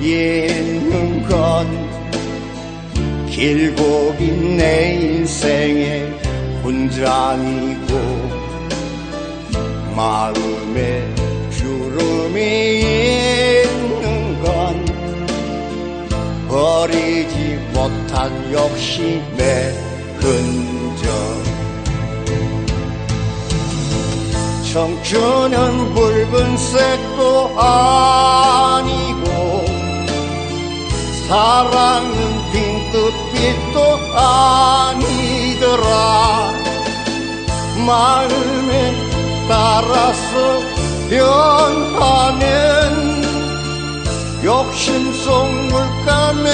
있는 건 길고 긴 내 인생의 훈장이고 마음에 주름이 있는 건 버리지 못한 욕심의 흔적. 청춘은 붉은색도 아니고 사랑은 핑크빛도 아니더라. 마음에 따라서 변하는 욕심 속 물감의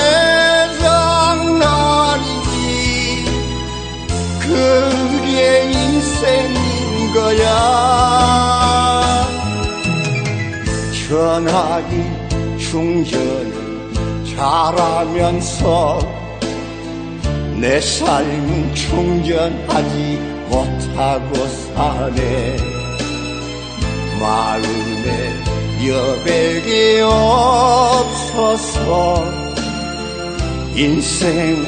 장난이지. 그게 인생인 거야. 전화기 충전 을 잘하면서 내 삶은 충전하지 못하고 사네. 마음에 여백이 없어서 인생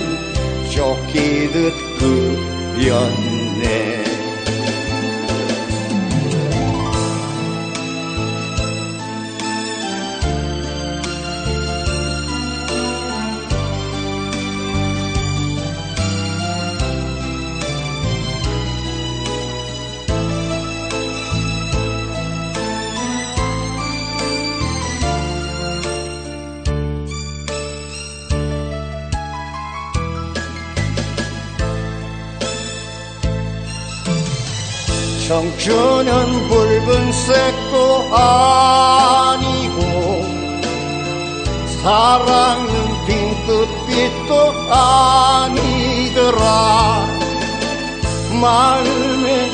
쫓기듯 그렸네 청춘은 붉은색도 아니고 사랑은 핑크빛도 아니더라. 마음에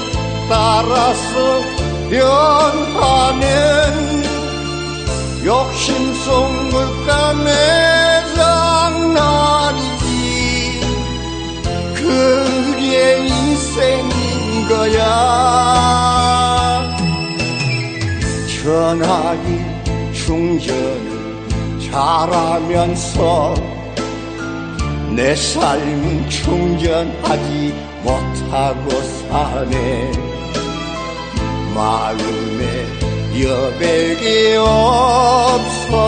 따라서 변하는 욕심 속 물감의 거야 전화기 충전을 잘하면서 내 삶은 충전하지 못하고 사네. 마음에 여백이 없어서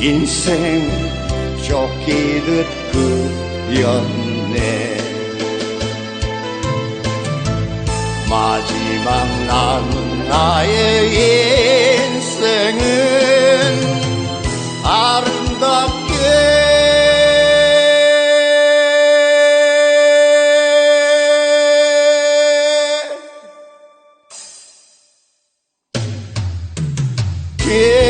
인생 쫓기듯 그렸네 마지막 남은 나의 인생은 아름답게 yeah.